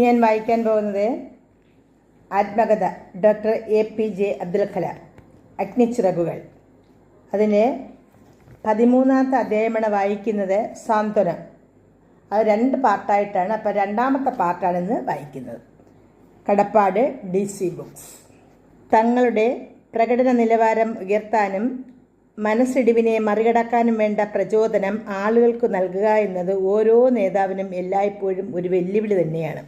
ഞാൻ വായിക്കാൻ പോകുന്നത് ആത്മകഥ doctor A P J Abdul Kalam. അഗ്നിച്ചിറകുകൾ അതിന് പതിമൂന്നാമത്തെ അധ്യായമാണ് വായിക്കുന്നത് സാന്ത്വനം. അത് രണ്ട് പാർട്ടായിട്ടാണ് അപ്പോൾ രണ്ടാമത്തെ പാർട്ടാണ് ഇന്ന് വായിക്കുന്നത്. കടപ്പാട് ഡി സി ബുക്സ്. തങ്ങളുടെ പ്രകടന നിലവാരം ഉയർത്താനും മനസ്സിടിവിനെ മറികടക്കാനും വേണ്ട പ്രചോദനം ആളുകൾക്ക് നൽകുക എന്നത് ഓരോ നേതാവിനും എല്ലായ്പ്പോഴും ഒരു വെല്ലുവിളി തന്നെയാണ്.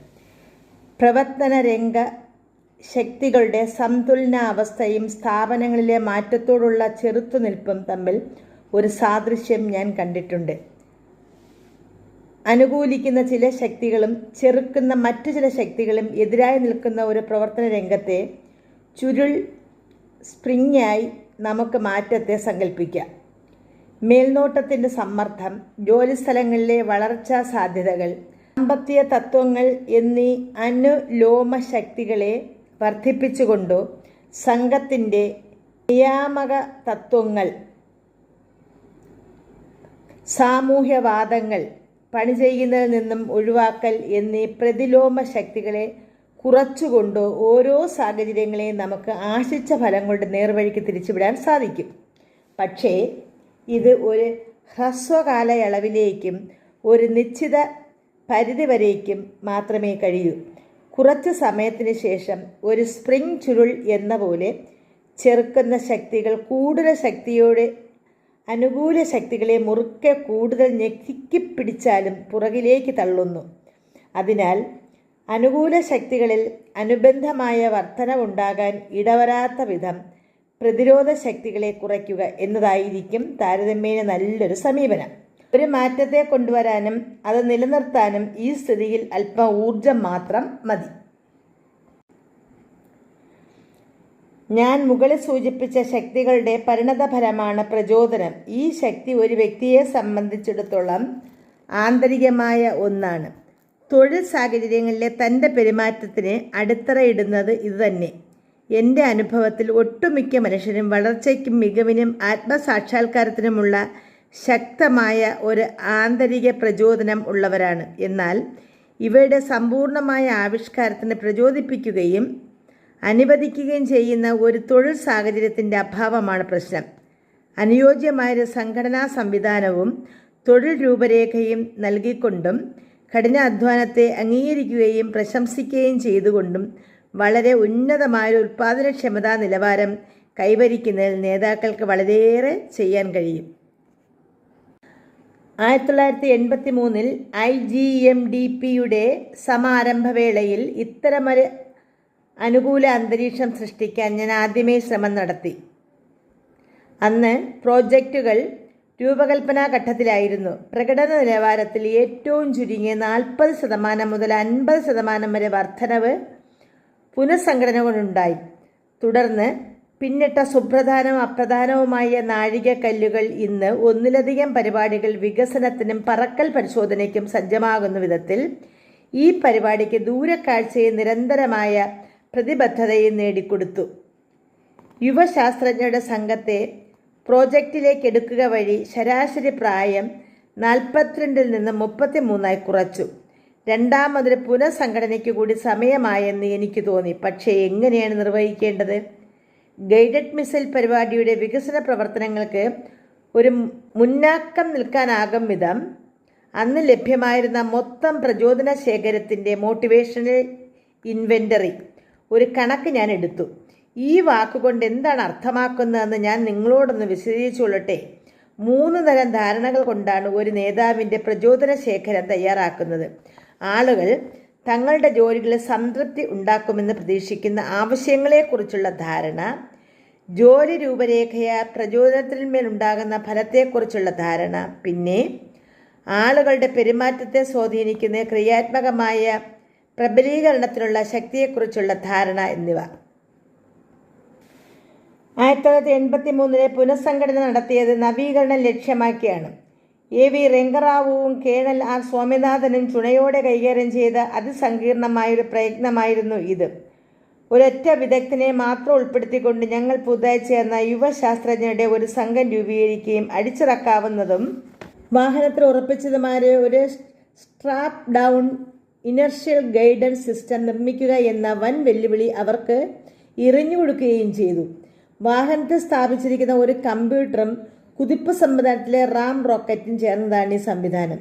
പ്രവർത്തന രംഗ ശക്തികളുടെ സന്തുലനാവസ്ഥയും സ്ഥാപനങ്ങളിലെ മാറ്റത്തോടുള്ള ചെറുത്തുനിൽപ്പും തമ്മിൽ ഒരു സാദൃശ്യം ഞാൻ കണ്ടിട്ടുണ്ട്. അനുകൂലിക്കുന്ന ചില ശക്തികളും ചെറുക്കുന്ന മറ്റു ചില ശക്തികളും എതിരായി നിൽക്കുന്ന ഒരു പ്രവർത്തന രംഗത്തെ ചുരുൾ സ്പ്രിങ്ങായി നമുക്ക് മാറ്റത്തെ സങ്കല്പിക്കാം മേൽനോട്ടത്തിന്റെ സമ്മർദ്ദം ജോലിസ്ഥലങ്ങളിലെ വളർച്ചാ സാധ്യതകൾ സാമ്പത്തിക തത്വങ്ങൾ എന്നീ അനുലോമ ശക്തികളെ വർദ്ധിപ്പിച്ചുകൊണ്ടോ സംഘത്തിന്റെ നിയാമക തത്വങ്ങൾ സാമൂഹ്യവാദങ്ങൾ പണി ചെയ്യുന്നതിൽ നിന്നും ഒഴിവാക്കൽ എന്നീ പ്രതിലോമ ശക്തികളെ കുറച്ചുകൊണ്ട് ഓരോ സാഹചര്യങ്ങളെയും നമുക്ക് ആശിച്ച ഫലങ്ങളുടെ നേർവഴിക്ക് തിരിച്ചുവിടാൻ സാധിക്കും. പക്ഷേ ഇത് ഒരു ഹ്രസ്വകാലയളവിലേക്കും ഒരു നിശ്ചിത പരിധിവരേക്കും മാത്രമേ കഴിയൂ. കുറച്ച് സമയത്തിന് ശേഷം ഒരു സ്പ്രിംഗ് ചുരുൾ എന്ന പോലെ ചെറുക്കുന്ന ശക്തികൾ കൂടുതൽ ശക്തിയോടെ അനുകൂല ശക്തികളെ മുറുക്കെ കൂടുതൽ ഞെക്കിപ്പിടിച്ചാലും പുറകിലേക്ക് തള്ളുന്നു. അതിനാൽ അനുകൂല ശക്തികളിൽ അനുബന്ധമായ വർധനവുണ്ടാകാൻ ഇടവരാത്ത വിധം പ്രതിരോധ ശക്തികളെ കുറയ്ക്കുക എന്നതായിരിക്കും താരതമ്യേന നല്ലൊരു സമീപനം. ഒരു മാറ്റത്തെ കൊണ്ടുവരാനും അത് നിലനിർത്താനും ഈ സ്ഥിതിയിൽ അല്പം ഊർജം മാത്രം മതി. ഞാൻ മുകളിൽ സൂചിപ്പിച്ച ശക്തികളുടെ പരിണതഫലമാണ് പ്രചോദനം. ഈ ശക്തി ഒരു വ്യക്തിയെ സംബന്ധിച്ചിടത്തോളം ആന്തരികമായ ഒന്നാണ്. തൊഴിൽ സാഹചര്യങ്ങളിലെ തന്റെ പെരുമാറ്റത്തിന് അടിത്തറയിടുന്നത് ഇതുതന്നെ. എന്റെ അനുഭവത്തിൽ ഒട്ടുമിക്ക മനുഷ്യരും വളർച്ചയ്ക്കും മികവിനും ആത്മസാക്ഷാത്കാരത്തിനുമുള്ള ശക്തമായ ഒരു ആന്തരിക പ്രചോദനം ഉള്ളവരാണ്. എന്നാൽ ഇവയുടെ സമ്പൂർണമായ ആവിഷ്കാരത്തിന് പ്രചോദിപ്പിക്കുകയും അനുവദിക്കുകയും ചെയ്യുന്ന ഒരു തൊഴിൽ സാഹചര്യത്തിന്റെ അഭാവമാണ് പ്രശ്നം. അനുയോജ്യമായൊരു സംഘടനാ സംവിധാനവും തൊഴിൽ രൂപരേഖയും നൽകിക്കൊണ്ടും കഠിനാധ്വാനത്തെ അംഗീകരിക്കുകയും പ്രശംസിക്കുകയും ചെയ്തുകൊണ്ടും വളരെ ഉന്നതമായ ഉൽപ്പാദനക്ഷമതാ നിലവാരം കൈവരിക്കുന്നതിൽ നേതാക്കൾക്ക് വളരെയേറെ ചെയ്യാൻ കഴിയും. ആയിരത്തി തൊള്ളായിരത്തി എൺപത്തി മൂന്നിൽ ഐ ജി എം ഡി പിയുടെ സമാരംഭവേളയിൽ ഇത്തരമൊരു അനുകൂല അന്തരീക്ഷം സൃഷ്ടിക്കാൻ ഞാൻ ആദ്യമേ ശ്രമം നടത്തി. അന്ന് പ്രോജക്റ്റുകൾ രൂപകൽപ്പനാ ഘട്ടത്തിലായിരുന്നു. പ്രകടന നിലവാരത്തിൽ ഏറ്റവും ചുരുങ്ങിയ നാൽപ്പത് ശതമാനം മുതൽ അൻപത് ശതമാനം വരെ വർധനവ് പുനഃസംഘടന പുനഃസംഘടനകളുണ്ടായി തുടർന്ന് പിന്നിട്ട സുപ്രധാനവും അപ്രധാനവുമായ നാഴികക്കല്ലുകൾ ഇന്ന് ഒന്നിലധികം പരിപാടികൾ വികസനത്തിനും പറക്കൽ പരിശോധനയ്ക്കും സജ്ജമാകുന്ന വിധത്തിൽ ഈ പരിപാടിക്ക് ദൂരക്കാഴ്ചയെ നിരന്തരമായ പ്രതിബദ്ധതയും നേടിക്കൊടുത്തു. യുവശാസ്ത്രജ്ഞരുടെ സംഘത്തെ പ്രോജക്റ്റിലേക്ക് എടുക്കുക വഴി ശരാശരി പ്രായം നാൽപ്പത്തിരണ്ടിൽ നിന്ന് മുപ്പത്തി മൂന്നായി കുറച്ചു. രണ്ടാമതൊരു പുനഃസംഘടനയ്ക്ക് കൂടി സമയമായെന്ന് എനിക്ക് തോന്നി. പക്ഷേ എങ്ങനെയാണ് നിർവഹിക്കേണ്ടത്? ഗൈഡഡ് മിസൈൽ പരിപാടിയുടെ വികസന പ്രവർത്തനങ്ങൾക്ക് ഒരു മുന്നാക്കം നിൽക്കാനാകും വിധം അന്ന് ലഭ്യമായിരുന്ന മൊത്തം പ്രചോദന ശേഖരത്തിന്റെ മോട്ടിവേഷണൽ ഇൻവെന്ററി ഒരു കണക്ക് ഞാൻ എടുത്തു. ഈ വാക്കുകൊണ്ട് എന്താണ് അർത്ഥമാക്കുന്നതെന്ന് ഞാൻ നിങ്ങളോടൊന്ന് വിശദീകരിച്ചുകൊള്ളട്ടെ മൂന്ന് തരം ധാരണകൾ കൊണ്ടാണ് ഒരു നേതാവിന്റെ പ്രചോദന ശേഖരം തയ്യാറാക്കുന്നത്. ആളുകൾ തങ്ങളുടെ ജോലികളിൽ സംതൃപ്തി ഉണ്ടാക്കുമെന്ന് പ്രതീക്ഷിക്കുന്ന ആവശ്യങ്ങളെക്കുറിച്ചുള്ള ധാരണ ജോലി രൂപരേഖയ പ്രചോദനത്തിന്മേലുണ്ടാകുന്ന ഫലത്തെക്കുറിച്ചുള്ള ധാരണ പിന്നെ ആളുകളുടെ പെരുമാറ്റത്തെ സ്വാധീനിക്കുന്ന ക്രിയാത്മകമായ പ്രബലീകരണത്തിനുള്ള ശക്തിയെക്കുറിച്ചുള്ള ധാരണ എന്നിവ. ആയിരത്തി തൊള്ളായിരത്തി എൺപത്തി മൂന്നിലെ പുനഃസംഘടന നടത്തിയത് നവീകരണം ലക്ഷ്യമാക്കിയാണ്. എ വി രംഗറാവുവും കേണൽ ആർ സ്വാമിനാഥനും ചുണയോടെ കൈകാര്യം ചെയ്ത അതിസങ്കീർണമായൊരു പ്രയത്നമായിരുന്നു ഇത്. ഒരൊറ്റ വിദഗ്ധനെ മാത്രം ഉൾപ്പെടുത്തിക്കൊണ്ട് ഞങ്ങൾ പുതുതായി ചേർന്ന യുവശാസ്ത്രജ്ഞരുടെ ഒരു സംഘം രൂപീകരിക്കുകയും അടിച്ചിറക്കാവുന്നതും വാഹനത്തിൽ ഉറപ്പിച്ചതുമായ ഒരു strap down inertial guidance system നിർമ്മിക്കുക എന്ന വൻ വെല്ലുവിളി അവർക്ക് എറിഞ്ഞു കൊടുക്കുകയും ചെയ്തു. വാഹനത്തിൽ സ്ഥാപിച്ചിരിക്കുന്ന ഒരു കമ്പ്യൂട്ടറും കുതിപ്പ് സംവിധാനത്തിലെ റാം റോക്കറ്റും ചേർന്നതാണ് ഈ സംവിധാനം.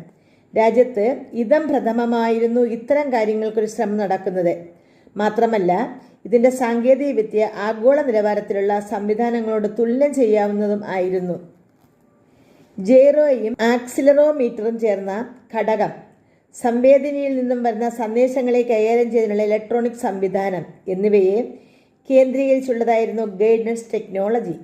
രാജ്യത്ത് ഇതം പ്രഥമമായിരുന്നു ഇത്തരം കാര്യങ്ങൾക്കൊരു ശ്രമം നടക്കുന്നത്. മാത്രമല്ല ഇതിന്റെ സാങ്കേതിക വിദ്യ ആഗോള നിലവാരത്തിലുള്ള സംവിധാനങ്ങളോട് തുല്യം ചെയ്യാവുന്നതും ആയിരുന്നു. ജെയ്റോയും ആക്സിലറോമീറ്ററും ചേർന്ന ഘടകം സംവേദനയിൽ നിന്നും വരുന്ന സന്ദേശങ്ങളെ കൈകാര്യം ചെയ്യുന്നതിനുള്ള ഇലക്ട്രോണിക് സംവിധാനം എന്നിവയെ കേന്ദ്രീകരിച്ചുള്ളതായിരുന്നു ഗൈഡൻസ് ടെക്നോളജി.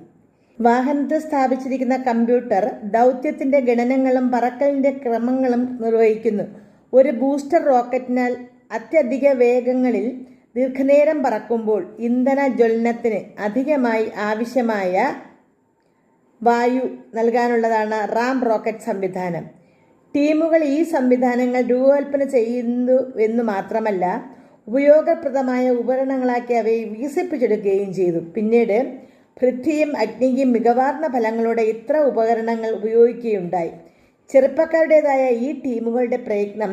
വാഹനത്തിൽ സ്ഥാപിച്ചിരിക്കുന്ന കമ്പ്യൂട്ടർ ദൗത്യത്തിന്റെ ഗണനങ്ങളും പറക്കലിന്റെ ക്രമങ്ങളും നിർവഹിക്കുന്നു. ഒരു ബൂസ്റ്റർ റോക്കറ്റിനാൽ അത്യധിക വേഗങ്ങളിൽ ദീർഘനേരം പറക്കുമ്പോൾ ഇന്ധന ജ്വലനത്തിന് അധികമായി ആവശ്യമായ വായു നൽകാനുള്ളതാണ് റാം റോക്കറ്റ് സംവിധാനം. ടീമുകൾ ഈ സംവിധാനങ്ങൾ രൂപകൽപ്പന ചെയ്യുന്നു എന്ന് മാത്രമല്ല ഉപയോഗപ്രദമായ ഉപകരണങ്ങളാക്കി അവയെ വികസിപ്പിച്ചെടുക്കുകയും ചെയ്തു. പിന്നീട് പൃഥ്വിയും അഗ്നിയും മികവാർന്ന ഫലങ്ങളോടെ ഇത്ര ഉപകരണങ്ങൾ ഉപയോഗിക്കുകയുണ്ടായി. ചെറുപ്പക്കാരുടേതായ ഈ ടീമുകളുടെ പ്രയത്നം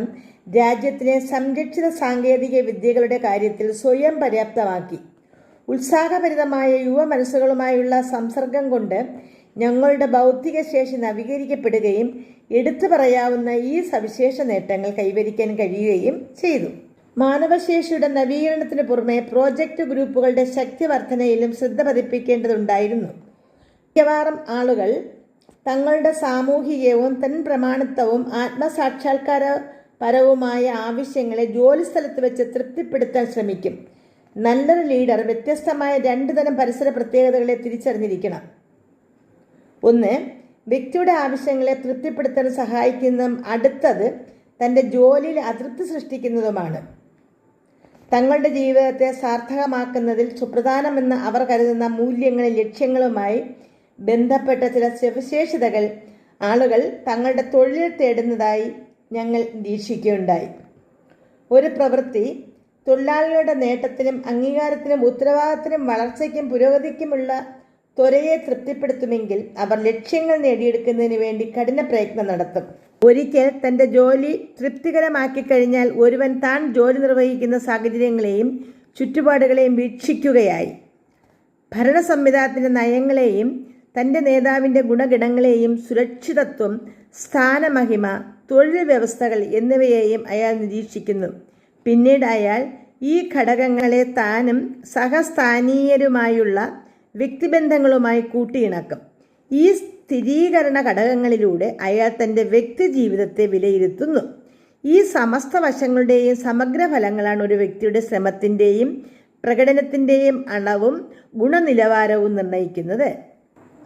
രാജ്യത്തിനെ സംരക്ഷിത സാങ്കേതിക വിദ്യകളുടെ കാര്യത്തിൽ സ്വയം പര്യാപ്തമാക്കി. ഉത്സാഹഭരിതമായ യുവ മനസ്സുകളുമായുള്ള സംസർഗം കൊണ്ട് ഞങ്ങളുടെ ബൗദ്ധിക ശേഷി നവീകരിക്കപ്പെടുകയും എടുത്തു പറയാവുന്ന ഈ സവിശേഷ നേട്ടങ്ങൾ കൈവരിക്കാൻ കഴിയുകയും ചെയ്തു. മാനവശേഷിയുടെ നവീകരണത്തിന് പുറമെ പ്രോജക്റ്റ് ഗ്രൂപ്പുകളുടെ ശക്തിവർദ്ധനയിലും ശ്രദ്ധ പതിപ്പിക്കേണ്ടതുണ്ടായിരുന്നു. മിക്കവാറും ആളുകൾ തങ്ങളുടെ സാമൂഹികവും തൻ പ്രമാണിത്വവും ആത്മസാക്ഷാത്കാരപരവുമായ ആവശ്യങ്ങളെ ജോലിസ്ഥലത്ത് വെച്ച് തൃപ്തിപ്പെടുത്താൻ ശ്രമിക്കും. നല്ലൊരു ലീഡർ വ്യത്യസ്തമായ രണ്ട് തരം പരിസര പ്രത്യേകതകളെ തിരിച്ചറിഞ്ഞിരിക്കണം. ഒന്ന് വ്യക്തിയുടെ ആവശ്യങ്ങളെ തൃപ്തിപ്പെടുത്താൻ സഹായിക്കുന്നതും അടുത്തത് തന്റെ ജോലിയിൽ അതൃപ്തി സൃഷ്ടിക്കുന്നതുമാണ്. തങ്ങളുടെ ജീവിതത്തെ സാർത്ഥകമാക്കുന്നതിൽ സുപ്രധാനമെന്ന് അവർ കരുതുന്ന മൂല്യങ്ങളും ലക്ഷ്യങ്ങളുമായി ബന്ധപ്പെട്ട ചില സവിശേഷതകൾ ആളുകൾ തങ്ങളുടെ തൊഴിലിൽ തേടുന്നതായി ഞങ്ങൾ നിരീക്ഷിക്കുകയുണ്ടായി. ഒരു പ്രവൃത്തി തൊഴിലാളികളുടെ നേട്ടത്തിനും അംഗീകാരത്തിനും ഉത്തരവാദിത്തത്തിനും വളർച്ചയ്ക്കും പുരോഗതിക്കുമുള്ള ത്വരയെ തൃപ്തിപ്പെടുത്തുമെങ്കിൽ അവർ ലക്ഷ്യങ്ങൾ നേടിയെടുക്കുന്നതിന് വേണ്ടി കഠിന പ്രയത്നം നടത്തും. ഒരിക്കൽ തന്റെ ജോലി തൃപ്തികരമാക്കി കഴിഞ്ഞാൽ ഒരുവൻ താൻ ജോലി നിർവഹിക്കുന്ന സാഹചര്യങ്ങളെയും ചുറ്റുപാടുകളെയും വീക്ഷിക്കുകയായി. ഭരണ സംവിധാനത്തിന്റെ നയങ്ങളെയും തന്റെ നേതാവിന്റെ ഗുണഗണങ്ങളെയും സുരക്ഷിതത്വം സ്ഥാനമഹിമ തൊഴിൽ വ്യവസ്ഥകൾ എന്നിവയെയും അയാൾ നിരീക്ഷിക്കുന്നു. പിന്നീട് അയാൾ ഈ ഘടകങ്ങളെ താനും സഹസ്ഥാനീയരുമായുള്ള വ്യക്തിബന്ധങ്ങളുമായി കൂട്ടിയിണക്കും. ഈ സ്ഥിരീകരണ ഘടകങ്ങളിലൂടെ അയാൾ തന്റെ വ്യക്തി ജീവിതത്തെ വിലയിരുത്തുന്നു. ഈ സമസ്ത വശങ്ങളുടെയും സമഗ്ര ഫലങ്ങളാണ് ഒരു വ്യക്തിയുടെ ശ്രമത്തിന്റെയും പ്രകടനത്തിന്റെയും അളവും ഗുണനിലവാരവും നിർണയിക്കുന്നത്.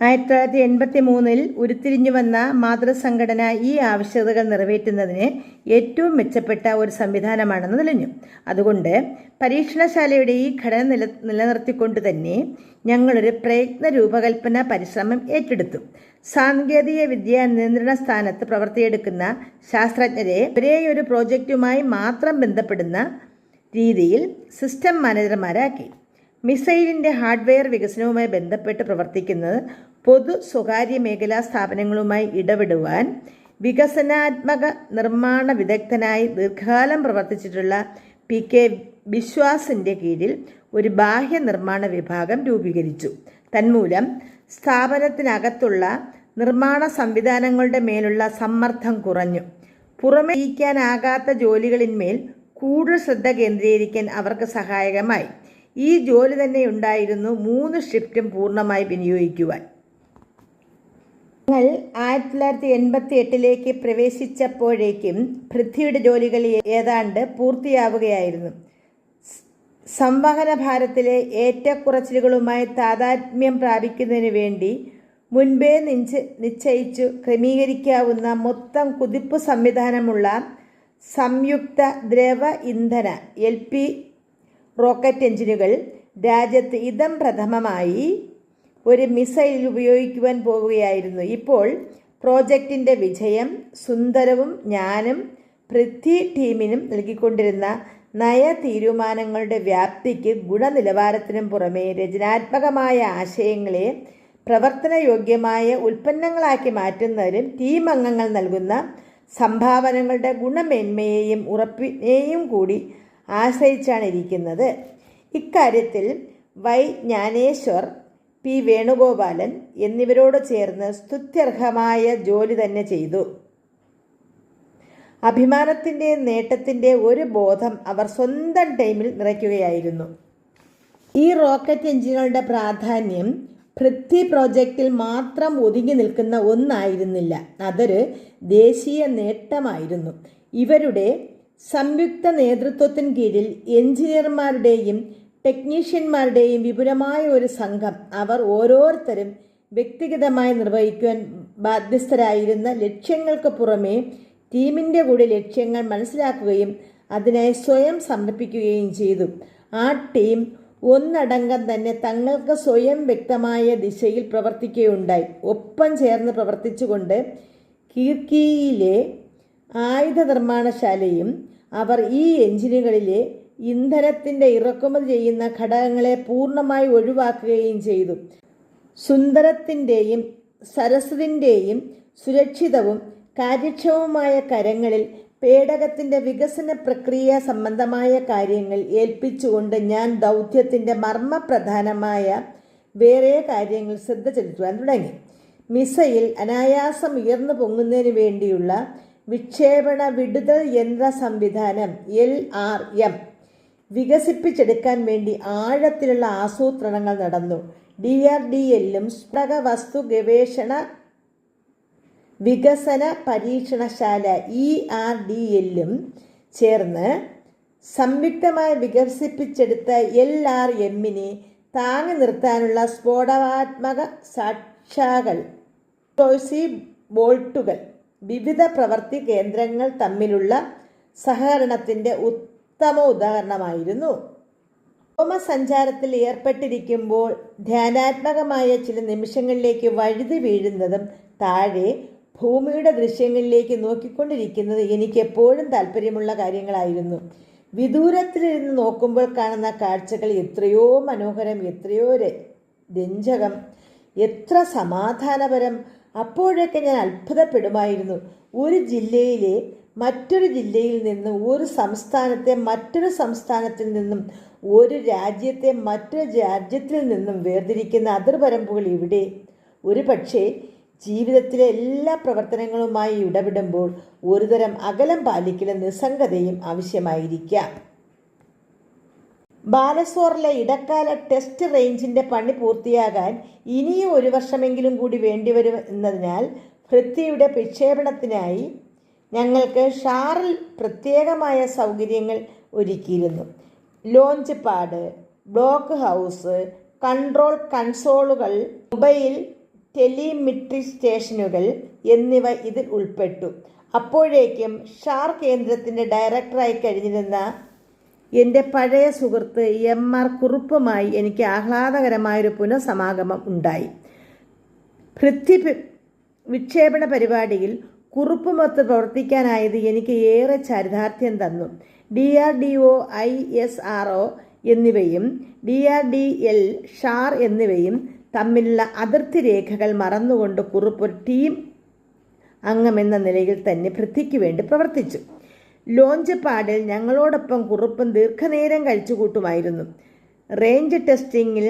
ആയിരത്തി തൊള്ളായിരത്തി എൺപത്തി മൂന്നിൽ ഉരുത്തിരിഞ്ഞു വന്ന മാതൃസംഘടന ഈ ആവശ്യകതകൾ നിറവേറ്റുന്നതിന് ഏറ്റവും മെച്ചപ്പെട്ട ഒരു സംവിധാനമാണെന്ന് തെളിഞ്ഞു. അതുകൊണ്ട് പരീക്ഷണശാലയുടെ ഈ ഘടന നില നിലനിർത്തിക്കൊണ്ട് തന്നെ ഞങ്ങളൊരു പ്രയത്ന രൂപകൽപ്പന പരിശ്രമം ഏറ്റെടുത്തു. സാങ്കേതിക വിദ്യ നിയന്ത്രണ സ്ഥാനത്ത് പ്രവർത്തിയെടുക്കുന്ന ശാസ്ത്രജ്ഞരെ ഒരേ ഒരു പ്രോജക്റ്റുമായി മാത്രം ബന്ധപ്പെടുന്ന രീതിയിൽ സിസ്റ്റം മാനേജർമാരാക്കി. മിസൈലിന്റെ ഹാർഡ്വെയർ വികസനവുമായി ബന്ധപ്പെട്ട് പ്രവർത്തിക്കുന്നത് പൊതു സ്വകാര്യ മേഖലാ സ്ഥാപനങ്ങളുമായി ഇടപെടുവാൻ വികസനാത്മക നിർമ്മാണ വിദഗ്ധനായി ദീർഘകാലം പ്രവർത്തിച്ചിട്ടുള്ള പി കെ ബിശ്വാസിന്റെ കീഴിൽ ഒരു ബാഹ്യ നിർമ്മാണ വിഭാഗം രൂപീകരിച്ചു. തന്മൂലം സ്ഥാപനത്തിനകത്തുള്ള നിർമ്മാണ സംവിധാനങ്ങളുടെ മേലുള്ള സമ്മർദ്ദം കുറഞ്ഞു. പുറമെ ചെയ്യിക്കാനാകാത്ത ജോലികളിന്മേൽ കൂടുതൽ ശ്രദ്ധ കേന്ദ്രീകരിക്കാൻ അവർക്ക് സഹായകമായി. ഈ ജോലി തന്നെ ഉണ്ടായിരുന്നു മൂന്ന് ഷിഫ്റ്റും പൂർണമായി വിനിയോഗിക്കുവാൻ. ഞങ്ങൾ ആയിരത്തി തൊള്ളായിരത്തി എൺപത്തി എട്ടിലേക്ക് പ്രവേശിച്ചപ്പോഴേക്കും പൃഥ്വിയുടെ ജോലികൾ ഏതാണ്ട് പൂർത്തിയാവുകയായിരുന്നു. സംവഹന ഭാരത്തിലെ ഏറ്റക്കുറച്ചിലുകളുമായി താതാത്മ്യം പ്രാപിക്കുന്നതിന് വേണ്ടി മുൻപേ നിഞ്ച് നിശ്ചയിച്ചു ക്രമീകരിക്കാവുന്ന മൊത്തം കുതിപ്പ് സംവിധാനമുള്ള സംയുക്ത ദ്രവ ഇന്ധന എൽ പി റോക്കറ്റ് എഞ്ചിനുകൾ രാജ്യത്ത് ഇതം പ്രഥമമായി ഒരു മിസൈൽ ഉപയോഗിക്കുവാൻ പോവുകയായിരുന്നു. ഇപ്പോൾ പ്രോജക്റ്റിന്റെ വിജയം സുന്ദരവും ഞാനും പൃഥ്വി ടീമിനും നൽകിക്കൊണ്ടിരുന്ന നയ തീരുമാനങ്ങളുടെ വ്യാപ്തിക്ക് ഗുണനിലവാരത്തിനും പുറമെ രചനാത്മകമായ ആശയങ്ങളെ പ്രവർത്തനയോഗ്യമായ ഉൽപ്പന്നങ്ങളാക്കി മാറ്റുന്നതിലും ടീം അംഗങ്ങൾ നൽകുന്ന സംഭാവനകളുടെ ഗുണമേന്മയെയും ഉറപ്പിനെയും കൂടി ആശ്രയിച്ചാണ് ഇരിക്കുന്നത് ഇക്കാര്യത്തിൽ വൈ ജ്ഞാനേശ്വർ പി വേണുഗോപാലൻ എന്നിവരോട് ചേർന്ന് സ്തുത്യർഹമായ ജോലി തന്നെ ചെയ്തു. അഭിമാനത്തിന്റെ നേട്ടത്തിന്റെ ഒരു ബോധം അവർ സ്വന്തം ടൈമിൽ നിറയ്ക്കുകയായിരുന്നു. ഈ റോക്കറ്റ് എഞ്ചിനുകളുടെ പ്രാധാന്യം പൃഥ്വി പ്രോജക്റ്റിൽ മാത്രം ഒതുങ്ങി നിൽക്കുന്ന ഒന്നായിരുന്നില്ല. അതൊരു ദേശീയ നേട്ടമായിരുന്നു. ഇവരുടെ സംയുക്ത നേതൃത്വത്തിന് കീഴിൽ എഞ്ചിനീയർമാരുടെയും ടെക്നീഷ്യന്മാരുടെയും വിപുലമായ ഒരു സംഘം അവർ ഓരോരുത്തരും വ്യക്തിഗതമായി നിർവഹിക്കുവാൻ ബാധ്യസ്ഥരായിരുന്ന ലക്ഷ്യങ്ങൾക്ക് പുറമേ ടീമിന്റെ കൂടി ലക്ഷ്യങ്ങൾ മനസ്സിലാക്കുകയും അതിനായി സ്വയം സമർപ്പിക്കുകയും ചെയ്തു. ആ ടീം ഒന്നടങ്കം തന്നെ തങ്ങൾക്ക് സ്വയം വ്യക്തമായ ദിശയിൽ പ്രവർത്തിക്കുകയുണ്ടായി. ഒപ്പം ചേർന്ന് പ്രവർത്തിച്ചുകൊണ്ട് കീർക്കിയിലെ ആയുധ നിർമ്മാണശാലയും അവർ ഈ എഞ്ചിനുകളിലെ ഇന്ധനത്തിന്റെ ഇറക്കുമതി ചെയ്യുന്ന ഘടകങ്ങളെ പൂർണമായി ഒഴിവാക്കുകയും ചെയ്തു. സുന്ദരത്തിന്റെയും സരസ്വതിന്റെയും സുരക്ഷിതവും കാര്യക്ഷമവുമായ കരങ്ങളിൽ പേടകത്തിന്റെ വികസന പ്രക്രിയ സംബന്ധമായ കാര്യങ്ങൾ ഏൽപ്പിച്ചുകൊണ്ട് ഞാൻ ദൗത്യത്തിന്റെ മർമ്മപ്രധാനമായ വേറെ കാര്യങ്ങൾ ശ്രദ്ധ ചെലുത്തുവാൻ തുടങ്ങി. മിസൈൽ അനായാസം ഉയർന്നു പൊങ്ങുന്നതിന് വേണ്ടിയുള്ള വിക്ഷേപണ വിടുതൽ യന്ത്ര സംവിധാനം എൽ ആർ എം. വികസിപ്പിച്ചെടുക്കാൻ വേണ്ടി ആഴത്തിലുള്ള ആസൂത്രണങ്ങൾ നടന്നു. ഡി ആർ ഡി എല്ലും സ്ഫടക വസ്തു ഗവേഷണ വികസന പരീക്ഷണശാല ഇ ആർ ഡി എല്ലും ചേർന്ന് സംയുക്തമായി വികസിപ്പിച്ചെടുത്ത എൽ ആർ എമ്മിനെ താങ്ങി നിർത്താനുള്ള സ്ഫോടനാത്മക സാക്ഷാകൾ ബോൾട്ടുകൾ വിവിധ പ്രവർത്തി കേന്ദ്രങ്ങൾ തമ്മിലുള്ള സഹകരണത്തിന്റെ ഉത്തമ ഉദാഹരണമായിരുന്നു. സഞ്ചാരത്തിൽ ഏർപ്പെട്ടിരിക്കുമ്പോൾ ധ്യാനാത്മകമായ ചില നിമിഷങ്ങളിലേക്ക് വഴുതി വീഴുന്നതും താഴെ ഭൂമിയുടെ ദൃശ്യങ്ങളിലേക്ക് നോക്കിക്കൊണ്ടിരിക്കുന്നത് എനിക്ക് എപ്പോഴും താല്പര്യമുള്ള കാര്യങ്ങളായിരുന്നു. വിദൂരത്തിലിരുന്ന് നോക്കുമ്പോൾ കാണുന്ന കാഴ്ചകൾ എത്രയോ മനോഹരം എത്രയോ രഞ്ജകം എത്ര സമാധാനപരം. അപ്പോഴൊക്കെ ഞാൻ അത്ഭുതപ്പെടുമായിരുന്നു. ഒരു ജില്ലയിലെ മറ്റൊരു ജില്ലയിൽ നിന്നും ഒരു സംസ്ഥാനത്തെ മറ്റൊരു സംസ്ഥാനത്തിൽ നിന്നും ഒരു രാജ്യത്തെ മറ്റൊരു രാജ്യത്തിൽ നിന്നും വേർതിരിക്കുന്ന അതിർവരമ്പുകൾ ഇവിടെ. ഒരു പക്ഷേ ജീവിതത്തിലെ എല്ലാ പ്രവർത്തനങ്ങളുമായി ഇടപെടുമ്പോൾ ഒരുതരം അകലം പാലിക്കലും നിസ്സംഗതയും ആവശ്യമായിരിക്കാം. ബാലസോറിലെ ഇടക്കാല ടെസ്റ്റ് റേഞ്ചിന്റെ പണി പൂർത്തിയാകാൻ ഇനിയും ഒരു വർഷമെങ്കിലും കൂടി വേണ്ടിവരും എന്നതിനാൽ പൃഥ്വിയുടെ വിക്ഷേപണത്തിനായി ഞങ്ങൾക്ക് ഷാറിൽ പ്രത്യേകമായ സൗകര്യങ്ങൾ ഒരുക്കിയിരുന്നു. Launch pad block house control കൺസോളുകൾ mobile telemetry സ്റ്റേഷനുകൾ എന്നിവ ഇതിൽ ഉൾപ്പെട്ടു. അപ്പോഴേക്കും ഷാർ കേന്ദ്രത്തിന്റെ ഡയറക്ടറായി കഴിഞ്ഞിരുന്ന എന്റെ പഴയ സുഹൃത്ത് എം ആർ കുറുപ്പുമായി എനിക്ക് ആഹ്ലാദകരമായൊരു പുനഃസമാഗമം ഉണ്ടായി. പൃഥ്വി വിക്ഷേപണ പരിപാടിയിൽ കുറുപ്പുമൊത്ത് പ്രവർത്തിക്കാനായത് എനിക്ക് ഏറെ ചരിതാർത്ഥ്യം തന്നു. D R D O I S R O എന്നിവയും D R D L SHAR എന്നിവയും തമ്മിലുള്ള അതിർത്തി രേഖകൾ മറന്നുകൊണ്ട് കുറുപ്പ് ഒരു ടീം അംഗമെന്ന നിലയിൽ തന്നെ പൃഥ്വിക്ക് വേണ്ടി പ്രവർത്തിച്ചു. ലോഞ്ച് പാഡിൽ ഞങ്ങളോടൊപ്പം കുറുപ്പും ദീർഘനേരം കഴിച്ചുകൂട്ടുമായിരുന്നു. റേഞ്ച് ടെസ്റ്റിങ്ങിൽ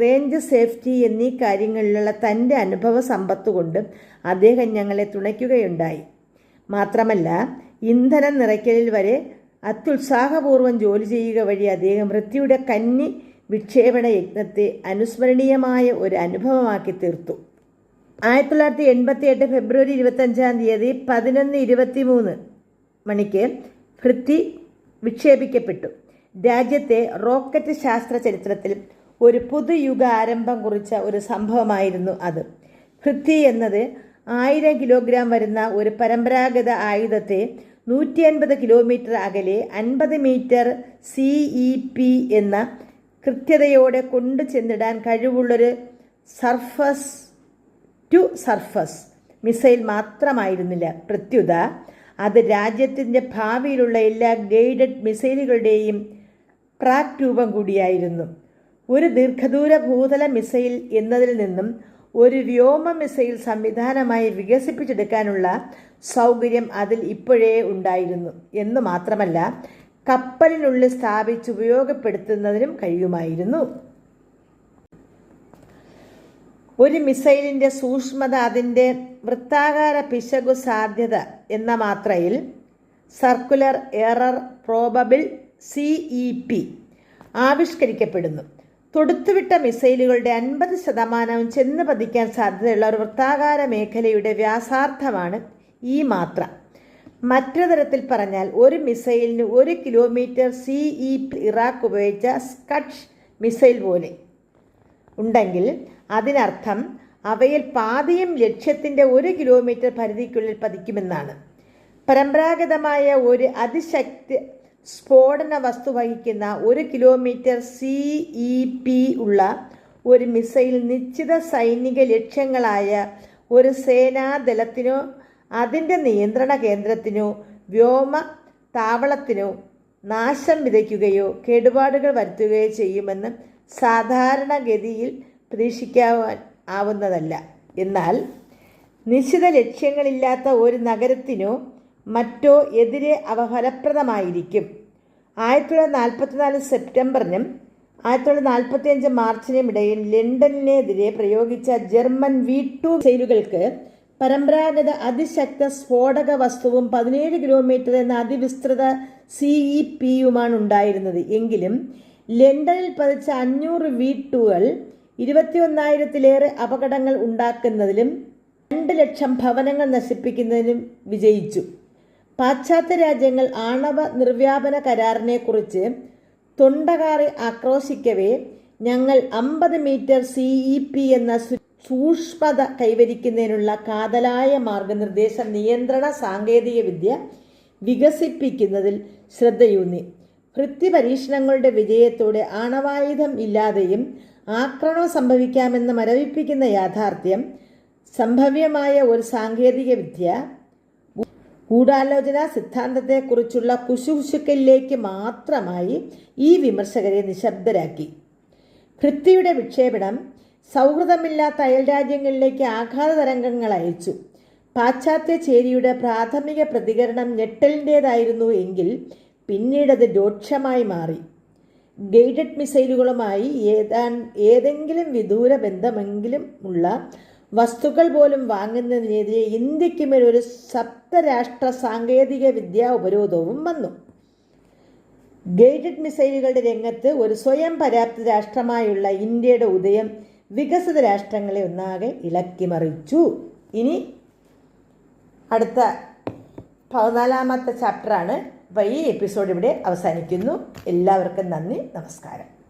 റേഞ്ച് സേഫ്റ്റി എന്നീ കാര്യങ്ങളിലുള്ള തന്റെ അനുഭവ സമ്പത്ത് കൊണ്ട് അദ്ദേഹം ഞങ്ങളെ തുണയ്ക്കുകയുണ്ടായി. മാത്രമല്ല ഇന്ധനം നിറയ്ക്കലിൽ വരെ അത്യുത്സാഹപൂർവം ജോലി ചെയ്യുക വഴി അദ്ദേഹം വൃത്തിയുടെ കന്നി വിക്ഷേപണ യജ്ഞത്തെ അനുസ്മരണീയമായ ഒരു അനുഭവമാക്കി തീർത്തു. ആയിരത്തി തൊള്ളായിരത്തി എൺപത്തി എട്ട് ഫെബ്രുവരി ഇരുപത്തഞ്ചാം തീയതി പതിനൊന്ന് ഇരുപത്തി മൂന്ന് മണിക്ക് ഭൃത്തി വിക്ഷേപിക്കപ്പെട്ടു. രാജ്യത്തെ റോക്കറ്റ് ശാസ്ത്ര ചരിത്രത്തിൽ ഒരു പുതുയുഗ ആരംഭം കുറിച്ച ഒരു സംഭവമായിരുന്നു അത്. പൃഥ്വി എന്നത് ആയിരം കിലോഗ്രാം വരുന്ന ഒരു പരമ്പരാഗത ആയുധത്തെ നൂറ്റി അൻപത് കിലോമീറ്റർ അകലെ അൻപത് മീറ്റർ സി ഇ പി എന്ന കൃത്യതയോടെ കൊണ്ടു ചെന്നിടാൻ കഴിവുള്ളൊരു സർഫസ് ടു സർഫസ് മിസൈൽ മാത്രമായിരുന്നില്ല. പ്രത്യുത അത് രാജ്യത്തിന്റെ ഭാവിയിലുള്ള എല്ലാ ഗൈഡഡ് മിസൈലുകളുടെയും പ്രാക് രൂപം കൂടിയായിരുന്നു. ഒരു ദീർഘദൂര ഭൂതല മിസൈൽ എന്നതിൽ നിന്നും ഒരു വ്യോമ മിസൈൽ സംവിധാനമായി വികസിപ്പിച്ചെടുക്കാനുള്ള സൗകര്യം അതിൽ ഇപ്പോഴേ ഉണ്ടായിരുന്നു. എന്ന് മാത്രമല്ല കപ്പലിനുള്ളിൽ സ്ഥാപിച്ച് ഉപയോഗപ്പെടുത്തുന്നതിനും കഴിയുമായിരുന്നു. ഒരു മിസൈലിന്റെ സൂക്ഷ്മത അതിന്റെ വൃത്താകാര പിശകു സാധ്യത എന്ന മാത്രയിൽ circular error probable C E P ആവിഷ്കരിക്കപ്പെടുന്നു. തൊടുത്തുവിട്ട മിസൈലുകളുടെ അൻപത് ശതമാനവും ചെന്ന് പതിക്കാൻ സാധ്യതയുള്ള ഒരു വൃത്താകാര മേഖലയുടെ വ്യാസാർത്ഥമാണ് ഈ മാത്ര. മറ്റൊരു തരത്തിൽ പറഞ്ഞാൽ ഒരു മിസൈലിന് ഒരു കിലോമീറ്റർ സി ഇ ഇറാഖ് ഉപയോഗിച്ച സ്കഡ്ഷ് മിസൈൽ പോലെ ഉണ്ടെങ്കിൽ അതിനർത്ഥം അവയിൽ പാതിയും ലക്ഷ്യത്തിന്റെ ഒരു കിലോമീറ്റർ പരിധിക്കുള്ളിൽ പതിക്കുമെന്നാണ്. പരമ്പരാഗതമായ ഒരു അതിശക്തി സ്ഫോടന വസ്തു വഹിക്കുന്ന ഒരു കിലോമീറ്റർ സി ഇ പി ഉള്ള ഒരു മിസൈൽ നിശ്ചിത സൈനിക ലക്ഷ്യങ്ങളായ ഒരു സേനാദലത്തിനോ അതിന്റെ നിയന്ത്രണ കേന്ദ്രത്തിനോ വ്യോമ താവളത്തിനോ നാശം വിതയ്ക്കുകയോ കേടുപാടുകൾ വരുത്തുകയോ ചെയ്യുമെന്ന് സാധാരണഗതിയിൽ പ്രതീക്ഷിക്കാൻ ആവുന്നതല്ല. എന്നാൽ നിശ്ചിത ലക്ഷ്യങ്ങളില്ലാത്ത ഒരു നഗരത്തിനോ മറ്റോ എതിരെ അവ ഫലപ്രദമായിരിക്കും. ആയിരത്തി തൊള്ളായിരത്തി നാൽപ്പത്തിനാല് സെപ്റ്റംബറിനും ആയിരത്തി തൊള്ളായിരത്തി നാൽപ്പത്തി അഞ്ച് മാർച്ചിനും ഇടയിൽ ലണ്ടനെതിരെ പ്രയോഗിച്ച ജർമ്മൻ വി ടു സെയിലുകൾക്ക് പരമ്പരാഗത അതിശക്ത സ്ഫോടക വസ്തുവും പതിനേഴ് കിലോമീറ്റർ എന്ന അതിവിസ്തൃത സി ഇ പിയുമാണ് ഉണ്ടായിരുന്നത്. എങ്കിലും ലണ്ടനിൽ പതിച്ച അഞ്ഞൂറ് വി ടുകൾ ഇരുപത്തിയൊന്നായിരത്തിലേറെ അപകടങ്ങൾ ഉണ്ടാക്കുന്നതിലും രണ്ട് ലക്ഷം ഭവനങ്ങൾ നശിപ്പിക്കുന്നതിനും വിജയിച്ചു. പാശ്ചാത്യ രാജ്യങ്ങൾ ആണവ നിർവ്യാപന കരാറിനെക്കുറിച്ച് തൊണ്ടകാറി ആക്രോശിക്കവേ ഞങ്ങൾ അമ്പത് മീറ്റർ സി ഇ പി എന്ന സു- സൂക്ഷ്മത കൈവരിക്കുന്നതിനുള്ള കാതലായ മാർഗനിർദ്ദേശ നിയന്ത്രണ സാങ്കേതിക വിദ്യ വികസിപ്പിക്കുന്നതിൽ ശ്രദ്ധയൂന്നി. ഭൃത്യ പരീക്ഷണങ്ങളുടെ വിജയത്തോടെ ആണവായുധം ഇല്ലാതെയും ആക്രമണം സംഭവിക്കാമെന്ന് മരവിപ്പിക്കുന്ന യാഥാർത്ഥ്യം സംഭവ്യമായ ഒരു സാങ്കേതിക വിദ്യ ഗൂഢാലോചന സിദ്ധാന്തത്തെക്കുറിച്ചുള്ള കുശുകുശുക്കലിലേക്ക് മാത്രമായി ഈ വിമർശകരെ നിശബ്ദരാക്കി. പൃഥ്വിയുടെ വിക്ഷേപണം സൗഹൃദമില്ലാത്ത അയൽരാജ്യങ്ങളിലേക്ക് ആഘാത തരംഗങ്ങൾ അയച്ചു. പാശ്ചാത്യ ചേരിയുടെ പ്രാഥമിക പ്രതികരണം ഞെട്ടലിന്റേതായിരുന്നു എങ്കിൽ പിന്നീടത് രൂക്ഷമായി മാറി. ഗൈഡഡ് മിസൈലുകളുമായി ഏതാ ഏതെങ്കിലും വിദൂര ബന്ധമെങ്കിലും ഉള്ള വസ്തുക്കൾ പോലും വാങ്ങുന്നതിനെതിരെ ഇന്ത്യക്കുമേൽ ഒരു സപ്തരാഷ്ട്ര സാങ്കേതിക വിദ്യാ ഉപരോധവും വന്നു. ഗൈഡഡ് മിസൈലുകളുടെ രംഗത്ത് ഒരു സ്വയം പര്യാപ്ത രാഷ്ട്രമായുള്ള ഇന്ത്യയുടെ ഉദയം വികസിത രാഷ്ട്രങ്ങളെ ഒന്നാകെ ഇളക്കിമറിച്ചു. ഇനി അടുത്ത പതിനാലാമത്തെ ചാപ്റ്ററാണ് അപ്പോൾ ഈ എപ്പിസോഡ് ഇവിടെ അവസാനിക്കുന്നു. എല്ലാവർക്കും നന്ദി നമസ്കാരം.